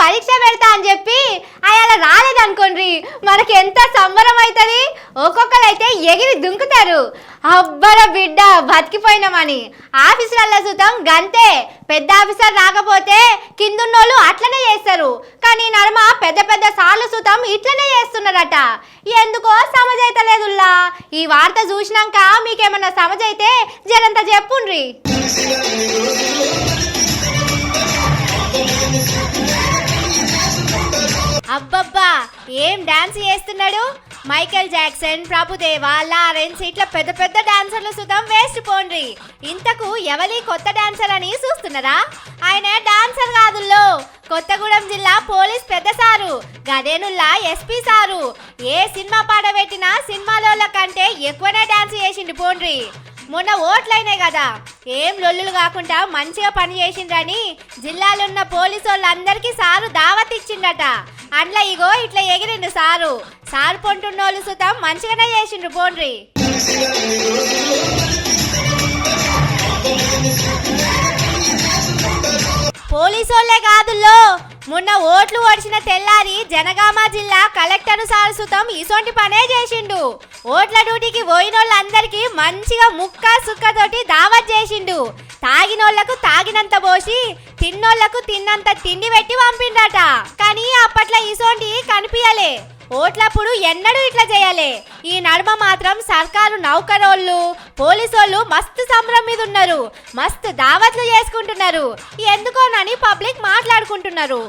పరీక్ష పెడతా అని చెప్పి అలా రాలేదనుకోండి మనకి ఎంత సంబరం అవుతుంది ఒక్కొక్కరైతే ఎగిరి దుంకుతారు. అబ్బర బిడ్డ బతికిపోయినామని. ఆఫీసులలో చూద్దాం గంతే. పెద్ద ఆఫీసర్ రాకపోతే కిందున్నోళ్ళు అట్లనే చేస్తారు. కానీ నర్మ పెద్ద పెద్ద సార్లు సుతం ఇట్లనే చేస్తున్నారట. ఎందుకో సమజైతలేదుల్లా ఈ వార్త చూసినాక మీకేమన్నా సమజైతే జరంత చెప్పుండ్రి. అబ్బబ్బా ఏం డాన్స్ చేస్తున్నాడు? మైకేల్ జాక్సన్ ప్రభుదేవ లారెన్స్ ఇట్లా పెద్ద పెద్ద డాన్సర్లు సుతం వేస్ట్ పోండ్రి. ఇంతకు ఎవరి కొత్త డాన్సర్ అని చూస్తున్నారా? ఆయన డాన్సర్ కాదుల్లో. కొత్తగూడెం జిల్లా పోలీస్ పెద్ద సారు గదేనుల్లా ఎస్పీ సారు. ఏ సినిమా పాట పెట్టినా సినిమాలోళ్ళ కంటే ఎక్కువనే డాన్స్ చేసిండు పోండ్రి. మొన్న ఓట్లయినాయి కదా. ఏం లొల్లులు కాకుండా మంచిగా పని చేసిండ్రని జిల్లాలో ఉన్న పోలీసు వాళ్ళందరికీ సారు దావత్ ఇచ్చిండట. అట్లా ఇగో ఇట్లా ఎగిరిండు సారు. సారు పొంటున్నోళ్ళు సుతం మంచిగానే చేసిండ్రు పోండ్రి పోలీసోళ్ళే కాదుల్లో. మొన్న ఓట్లు ఓడిచిన తెల్లారి జనగామ జిల్లా కలెక్టర్ సార్ సుతం ఇసొంటి పనే చేసిండు. ఓట్ల డ్యూటీకి పోయిన వాళ్ళందరికీ మంచిగా ముక్క సుక్కతోటి దావత్ చేసిండు. తాగినోళ్ళకు తాగినంత పోసి తిన్నోళ్ళకు తిన్నంత తిండి పెట్టి పంపిండట. కానీ అప్పట్లో ఇసోంటి కనిపించలే ఓట్లప్పుడు ఎన్నడూ ఇట్లా చేయలే ఈ నడుమ మాత్రం సర్కారు నౌకరోళ్ళు పోలీసోళ్ళు మస్తు సంబరం మీద ఉన్నారు మస్తు దావత్లు చేసుకుంటున్నారు. ఎందుకోనని పబ్లిక్ మాట్లాడుకుంటున్నారు.